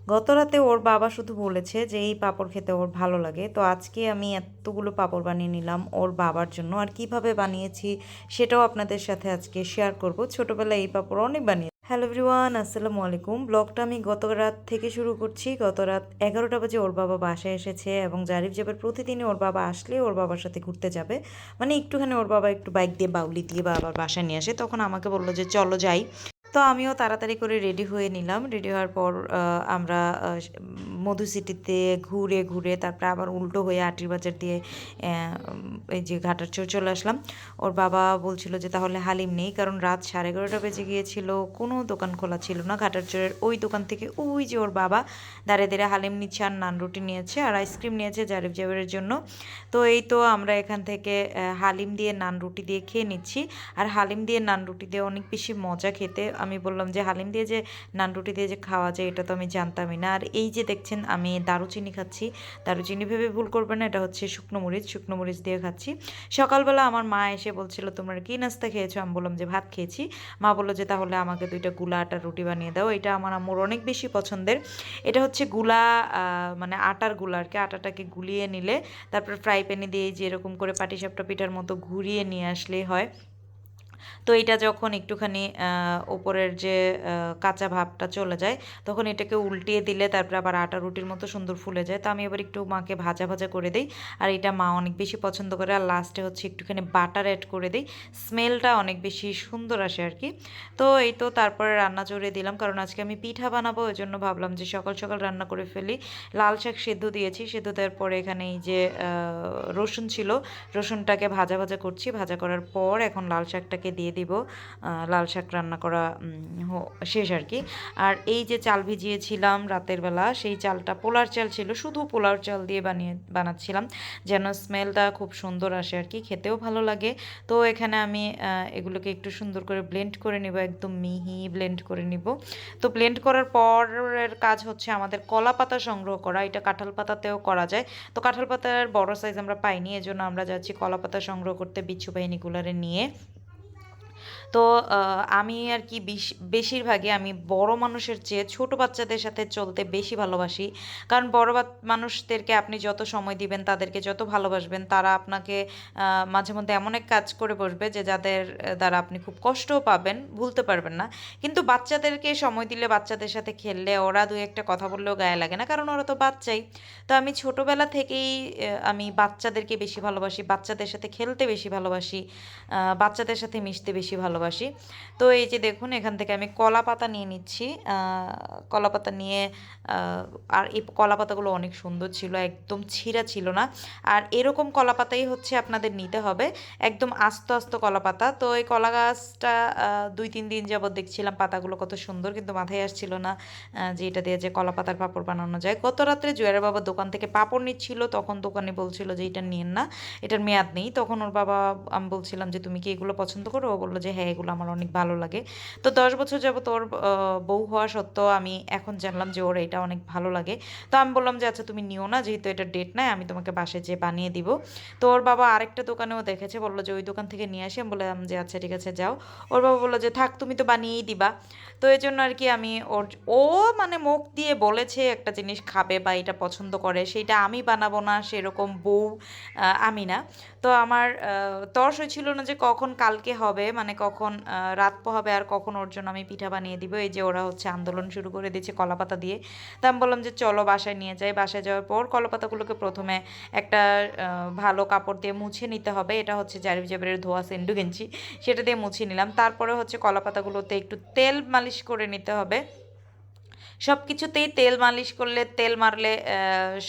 গত রাতে ওর বাবা শুধু বলেছে যে, এই পাঁপড় খেতে ওর ভালো লাগে। তো আজকে আমি এতগুলো পাঁপড় বানিয়ে নিলাম ওর বাবার জন্য। আর কীভাবে বানিয়েছি সেটাও আপনাদের সাথে আজকে শেয়ার করব। ছোটোবেলায় এই পাঁপড় অনেক বানিয়ে হ্যালো এভরিওয়ান আসসালামু আলাইকুম। ব্লগটা আমি গত রাত থেকে শুরু করছি। গত রাত এগারোটা বাজে ওর বাবা বাসায় এসেছে এবং জারিফ যাবার প্রতিদিনই ওর বাবা আসলে ওর বাবার সাথে ঘুরতে যাবে। মানে একটুখানি ওর বাবা একটু বাইক দিয়ে বাউলি দিয়ে বা আবার বাসায় নিয়ে আসে। তখন আমাকে বলল যে, চলো যাই। তো আমিও তাড়াতাড়ি করে রেডি হয়ে নিলাম। রেডি হওয়ার পর আমরা মধু সিটিতে ঘুরে ঘুরে তারপরে আবার উল্টো হয়ে আটির বাজার দিয়ে এই যে ঘাটার চোর চলে আসলাম। ওর বাবা বলছিল যে, তাহলে হালিম নেই, কারণ রাত সাড়ে এগারোটা বেজে গিয়েছিল, কোনো দোকান খোলা ছিল না। ঘাটার চোরের ওই দোকান থেকে ওই যে ওর বাবা দাঁড়িয়ে দাঁড়িয়ে হালিম নিচ্ছে আর নান রুটি নিয়েছে আর আইসক্রিম নিয়েছে জারিফ জাবেরের জন্য। তো এই তো আমরা এখান থেকে হালিম দিয়ে নান রুটি দিয়ে খেয়ে নিচ্ছি। আর হালিম দিয়ে নান রুটি দিয়ে অনেক বেশি মজা খেতে আমি বললাম যে হালিম দিয়ে যে নান রুটি দিয়ে যে খাওয়া যায়, এটা তো আমি জানতামই না। আর এই যে দেখছেন, আমি দারুচিনি খাচ্ছি। দারুচিনি ভেবে ভুল করবে না, এটা হচ্ছে শুকনো মরিচ। শুকনো মরিচ দিয়ে খাচ্ছি। সকালবেলা আমার মা এসে বলছিল, তোমরা কি নাস্তা খেয়েছো? আমি বললাম যে, ভাত খেয়েছি। মা বলল যে, তাহলে আমাকে দুইটা গুলা আটার রুটি বানিয়ে দাও। এটা আমার আম্মুর অনেক বেশি পছন্দের। এটা হচ্ছে গুলা মানে আটারগুলা আর কি। আটাটাকে গুলিয়ে নিলে, তারপর ফ্রাই প্যানে দিয়ে যেরকম করে পাটিসাপটা পিঠার মতো ঘুরিয়ে নিয়ে আসলেই হয়। তো এটা যখন একটুখানি ওপরের যে কাঁচা ভাবটা চলে যায়, তখন এটাকে উল্টিয়ে দিলে তারপরে আবার আটা রুটির মতো সুন্দর ফুলে যায়। তো আমি এবার একটু মাকে ভাজা ভাজা করে দিই। আর এটা মা অনেক বেশি পছন্দ করে। আর লাস্টে হচ্ছে একটুখানি বাটার অ্যাড করে দিই। স্মেলটা অনেক বেশি সুন্দর আসে আর কি। তো এই তো তারপরে রান্না চড়িয়ে দিলাম। কারণ আজকে আমি পিঠা বানাবো, ওই জন্য ভাবলাম যে সকাল সকাল রান্না করে ফেলি। লাল শাক সেদ্ধ দিয়েছি। সেদ্ধ দেওয়ার পরে এখানে এই যে রসুন ছিল, রসুনটাকে ভাজা ভাজা করছি। ভাজা করার পর এখন লাল শাকটাকে দিয়ে দিব লাল শাক রান্না করা শেষ আর কি। আর এই যে চাল ভিজিয়েছিলাম রাতের বেলা, সেই চালটা পোলার চাল ছিল, শুধু পোলার চাল দিয়ে বানিয়ে, বানাচ্ছিলাম। যেন স্মেলটা খুব সুন্দর আসে আর কি, খেতেও ভালো লাগে। তো এখানে আমি এগুলোকে একটু সুন্দর করে ব্লেন্ড করে নিব, একদম মিহি ব্লেন্ড করে নিব। তো ব্লেন্ড করার পরের কাজ হচ্ছে আমাদের কলা পাতা সংগ্রহ করা, এটা কাঁঠাল পাতাতেও করা যায়। তো কাঁঠাল পাতার বড় সাইজ আমরা পাইনি, এজন্য আমরা যাচ্ছি কলা পাতা সংগ্রহ করতে বিচ্ছু বাহিনীগুলারে নিয়ে। তো আমি আর কি বেশ- বেশিরভাগই আমি বড় মানুষের চেয়ে ছোট বাচ্চাদের সাথে চলতে বেশি ভালোবাসি। কারণ বড় মানুষদেরকে আপনি যত সময় দিবেন, তাদেরকে যত ভালোবাসবেন, তারা আপনাকে মাঝে মধ্যে এমন এক কাজ করে বসবে যে, যাদের দ্বারা আপনি খুব কষ্টও পাবেন, ভুলতে পারবেন না। কিন্তু বাচ্চাদেরকে সময় দিলে বাচ্চাদের সাথে খেললে ওরা দু একটা কথা বললেও গায়ে লাগে না, কারণ ওরা তো বাচ্চাই। তো আমি ছোটোবেলা থেকেই আমি বাচ্চাদেরকে বেশি ভালোবাসি, বাচ্চাদের সাথে খেলতে বেশি ভালোবাসি বাচ্চাদের সাথে মিশতে বেশি ভালোবাসি। তো এই যে দেখুন, এখান থেকে আমি কলা পাতা নিয়ে নিচ্ছি। কলা পাতা নিয়ে আর এই কলা পাতাগুলো অনেক সুন্দর ছিল, একদম ছিঁড়া ছিল না। আর এরকম কলা পাতাই হচ্ছে আপনাদের নিতে হবে, একদম আস্ত আস্ত কলা পাতা। তো এই কলা গাছটা দুই তিন দিন যাবত দেখছিলাম পাতাগুলো কত সুন্দর, কিন্তু মাথায় আসছিল না যে এটা দিয়ে যে কলা পাতার পাঁপড় বানানো যায়। গত রাত্রে জুয়ারের বাবা দোকান থেকে পাপড় নিচ্ছিল, তখন দোকানে বলছিল যে এটা নিন না, এটার মেয়াদ নেই। তখন ওর বাবা, আমি বলছিলাম যে, তুমি কি এগুলো পছন্দ করো? ও বলল যে হ্যাঁ এগুলো আমার অনেক ভালো লাগে। তো দশ বছর যাবত ওর বউ হওয়া সত্ত্বেও আমি এখন জানলাম যে ওর এটা অনেক ভালো লাগে। তো আমি বললাম যে আচ্ছা তুমি নিও না, যেহেতু এটা ডেট নাই, আমি তোমাকে বাসায় যেয়ে বানিয়ে দিব। তো ওর বাবা আরেকটা দোকানেও দেখেছে, বলল যে, ওই দোকান থেকে নিয়ে আসি। আমি বললাম যে আচ্ছা ঠিক আছে, যাও। ওর বাবা বলল যে, থাক, তুমি তো বানিয়েই দিবা। তো এই জন্য আর কি আমি ওর, ও মানে মুখ দিয়ে বলেছে একটা জিনিস খাবে বা এটা পছন্দ করে সেইটা আমি বানাবো না, সেরকম বউ আমি না। তো আমার তর্স হয়েছিল না যে কখন কালকে হবে মানে কখন আহ, রাত পোহাবে আর কখন ওর জন্য আমি পিঠা বানিয়ে দিব। এই যে ওরা হচ্ছে আন্দোলন শুরু করে দিয়েছে কলাপাতা দিয়ে। তা আমি বললাম যে চলো বাসায় নিয়ে যাই। বাসায় যাওয়ার পর কলাপাতাগুলোকে প্রথমে একটা ভালো কাপড় দিয়ে মুছে নিতে হবে। এটা হচ্ছে জারিফ জাবের ধোয়া সেন্ডু গেঞ্জি। সেটা দিয়ে মুছে নিলাম। তারপরে হচ্ছে কলাপাতাগুলোতে একটু তেল মালিশ করে নিতে হবে। সব কিছুতেই তেল মালিশ করলে, তেল মারলে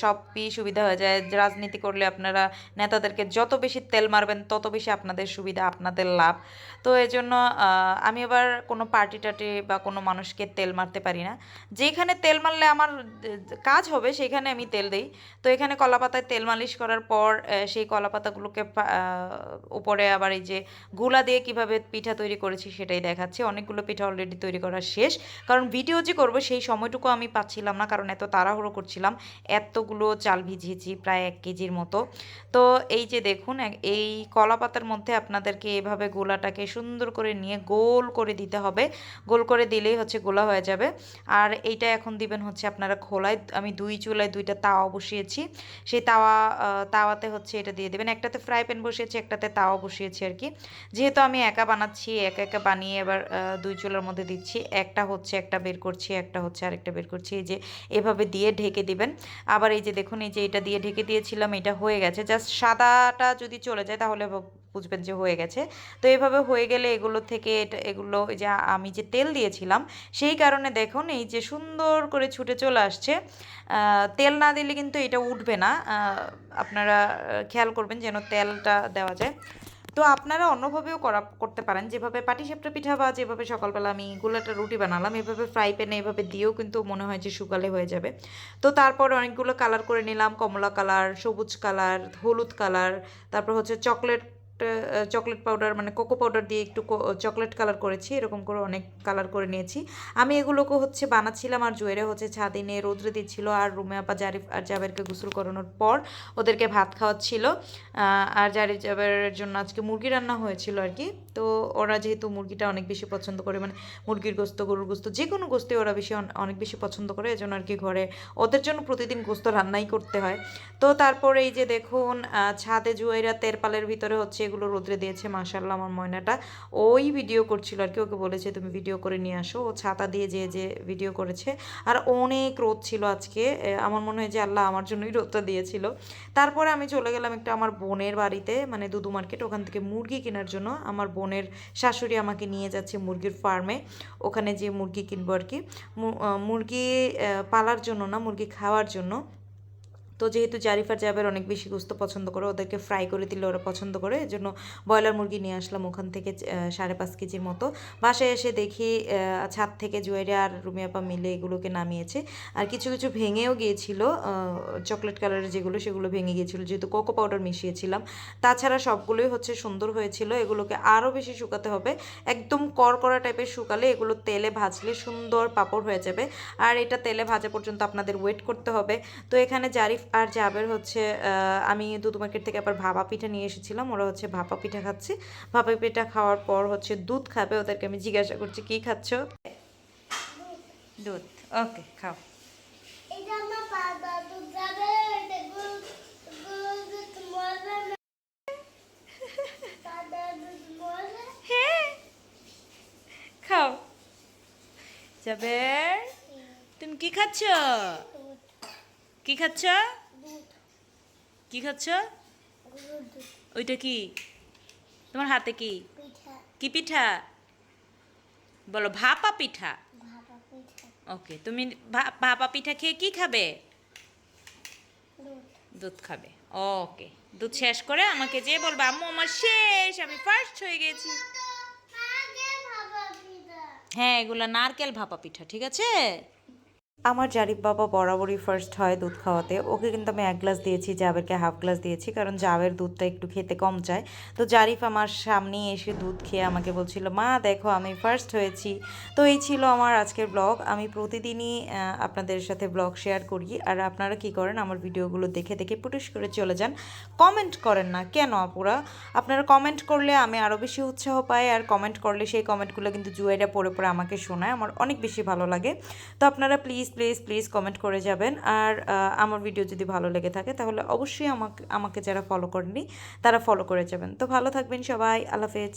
সবই সুবিধা হয়ে যায়। রাজনীতি করলে আপনারা নেতাদেরকে যত বেশি তেল মারবেন, তত বেশি আপনাদের সুবিধা, আপনাদের লাভ। তো এই জন্য আমি আবার কোনো পার্টি টার্টি বা কোনো মানুষকে তেল মারতে পারি না। যেখানে তেল মারলে আমার কাজ হবে, সেখানে আমি তেল দিই। তো এখানে কলাপাতায় তেল মালিশ করার পর সেই কলাপাতাগুলোকে উপরে আবার এই যে গুলা দিয়ে কীভাবে পিঠা তৈরি করেছি সেটাই দেখাচ্ছি। অনেকগুলো পিঠা অলরেডি তৈরি করা শেষ। কারণ ভিডিও যে করব, সেই সময় সময়টুকু আমি পাচ্ছিলাম না, কারণ এত তাড়াহুড়ো করছিলাম, এতগুলো চাল ভিজিয়েছি প্রায় এক কেজির মতো। তো এই যে দেখুন এই কলা পাতার মধ্যে আপনাদেরকে এভাবে গোলাটাকে সুন্দর করে নিয়ে গোল করে দিতে হবে। গোল করে দিলেই হচ্ছে গোলা হয়ে যাবে। আর এইটা এখন দিবেন হচ্ছে আপনারা খোলায়, আমি দুই চুলায় দুইটা তাওয়া বসিয়েছি। সেই তাওয়া তাওয়াতে হচ্ছে এটা দিয়ে দেবেন। একটাতে ফ্রাই প্যান বসিয়েছি, একটাতে তাওয়া বসিয়েছি আর কি। যেহেতু আমি একা বানাচ্ছি, একা একা বানিয়ে এবার দুই চুলার মধ্যে দিচ্ছি, একটা হচ্ছে একটা বের করছি, একটা হচ্ছে আরেকটা বের করছি, এই যে এভাবে দিয়ে ঢেকে দিবেন। আবার এই যে দেখুন, এই যে এটা দিয়ে ঢেকে দিয়েছিলাম, এটা হয়ে গেছে। জাস্ট সাদাটা যদি চলে যায়, তাহলে বুঝবেন যে হয়ে গেছে। তো এভাবে হয়ে গেলে এগুলো থেকে এটা, এগুলো যে আমি যে তেল দিয়েছিলাম, সেই কারণে দেখুন, এই যে সুন্দর করে ছুটে চলে আসছে। তেল না দিলে কিন্তু এটা উঠবে না। আপনারা খেয়াল করবেন যেন তেলটা দেওয়া যায়। তো আপনারা অন্যভাবেও করা, করতে পারেন। যেভাবে পাটিসাপটা পিঠা বা যেভাবে সকালবেলা আমি গোলাটা রুটি বানালাম, এভাবে ফ্রাই প্যানে এভাবে দিয়েও কিন্তু মনে হয় যে শুকালে হয়ে যাবে। তো তারপর অনেকগুলো কালার করে নিলাম, কমলা কালার, সবুজ কালার, হলুদ কালার, তারপর হচ্ছে চকলেট চকলেট পাউডার মানে কোকো পাউডার দিয়ে একটু চকলেট কালার করেছি, এরকম করে অনেক কালার করে নিয়েছি। আমি এগুলোকে হচ্ছে বানাচ্ছিলাম আর জুয়েরে হচ্ছে ছাদে নিয়ে রোদ্রে দিচ্ছিল আর রুমে আপা জারিফ আর জাবেরকে গোসল করানোর পর ওদেরকে ভাত খাওয়াচ্ছিল। আর জারিফ জাবের জন্য আজকে মুরগি রান্না হয়েছিল আর কি। তো ওরা যেহেতু মুরগিটা অনেক বেশি পছন্দ করে মানে মুরগির গোস্ত, গরুর গোস্ত যে কোনো গোস্তই ওরা বেশি অনেক বেশি পছন্দ করে, এজন্য আর কি ঘরে ওদের জন্য প্রতিদিন গোস্ত রান্নাই করতে হয়। তো তারপরে এই যে দেখুন ছাদে জুয়েরা তেরপালের ভিতরে হচ্ছে এগুলো রোদ্রে দিয়েছে মাশাল্লাহ আমার ময়নাটা। ওই ভিডিও করছিল আর কি, ওকে বলেছে, তুমি ভিডিও করে নিয়ে আসো। ও ছাতা দিয়ে যে যে ভিডিও করেছে। আর অনেক রোদ ছিল আজকে। আমার মনে হয় যে আল্লাহ আমার জন্যই রোদটা দিয়েছিল। তারপরে আমি চলে গেলাম একটা আমার বোনের বাড়িতে মানে দুদু মার্কেট, ওখান থেকে মুরগি কেনার জন্য। আমার বোনের শাশুড়ি আমাকে নিয়ে যাচ্ছে মুরগির ফার্মে। ওখানে যে মুরগি কিনবো আর কি। মুরগি পালার জন্য না, মুরগি খাওয়ার জন্য। তো যেহেতু জারিফার জাবের অনেক বেশি গোস্ত পছন্দ করে, ওদেরকে ফ্রাই করে দিলে ওরা পছন্দ করে। এজন্য ব্রয়লার মুরগি নিয়ে আসলাম ওখান থেকে সাড়ে পাঁচ কেজির মতো। বাসায় এসে দেখি ছাদ থেকে জুয়েরে আর রুমিয়াপা মিলে এগুলোকে নামিয়েছে। আর কিছু কিছু ভেঙেও গিয়েছিল চকলেট কালারের যেগুলো, সেগুলো ভেঙে গিয়েছিল, যেহেতু কোকো পাউডার মিশিয়েছিলাম। তাছাড়া সবগুলোই হচ্ছে সুন্দর হয়েছিল, এগুলোকে আরও বেশি শুকাতে হবে। একদম করকরা টাইপের শুকালে এগুলো তেলে ভাজলে সুন্দর পাপড় হয়ে যাবে। আর এটা তেলে ভাজা পর্যন্ত আপনাদের ওয়েট করতে হবে। তো এখানে জারিফ আর জাবের হচ্ছে আমি দুধ মার্কেট থেকে আবার ভাপা পিঠা নিয়ে এসেছিলাম ওরা হচ্ছে ভাপা পিঠা খাচ্ছে। ভাপা পিঠা খাওয়ার পর হচ্ছে দুধ খাবে ওদেরকে আমি জিজ্ঞাসা করছি কি খাচ্ছ? দুধ ওকে খাও। যাবে হ্যাঁ খাও। জাবের তুমি কি খাচ্ছ? কি খাচ্ছ? কি খাচ্ছ? ওইটা কি? তোমার হাতে কি? কি পিঠা? বলো ভাপা পিঠা। ওকে তুমি ভাপা পিঠা খেয়ে কি খাবে? দুধ। খাবে। ওকে দুধ শেষ করে আমাকে যে বলবে আম্মু আমার শেষ আমি ফার্স্ট হয়ে গেছি। হ্যাঁ এগুলো নারকেল ভাপা পিঠা ঠিক আছে? আমার জারিফ বাবা বরাবরই ফার্স্ট হয় দুধ খাওয়াতে। ওকে কিন্তু আমি এক গ্লাস দিয়েছি, জাবেরকে হাফ গ্লাস দিয়েছি, কারণ জাবের দুধটা একটু খেতে কম চায়। তো জারিফ আমার সামনেই এসে দুধ খেয়ে আমাকে বলছিল, মা, দেখো, আমি ফার্স্ট হয়েছি। তো এই ছিল আমার আজকের ব্লগ আমি প্রতিদিনই আপনাদের সাথে ব্লগ শেয়ার করি। আর আপনারা কি করেন, আমার ভিডিওগুলো দেখে দেখে পুটুস করে চলে যান। কমেন্ট করেন না। কেন আপুরা? আপনারা কমেন্ট করলে আমি আরও বেশি উৎসাহ পাই, আর কমেন্ট করলে সেই কমেন্টগুলো কিন্তু জুয়েরা পড়ে পড়ে আমাকে শোনায়। আমার অনেক বেশি ভালো লাগে। তো আপনারা প্লিজ প্লিজ প্লিজ কমেন্ট করে যাবেন। আর আমার ভিডিও যদি ভালো লেগে থাকে, তাহলে অবশ্যই আমাকে আমাকে যারা ফলো করেনি তারা ফলো করে যাবেন। তো ভালো থাকবেন সবাই, আল্লাহ হাফেজ।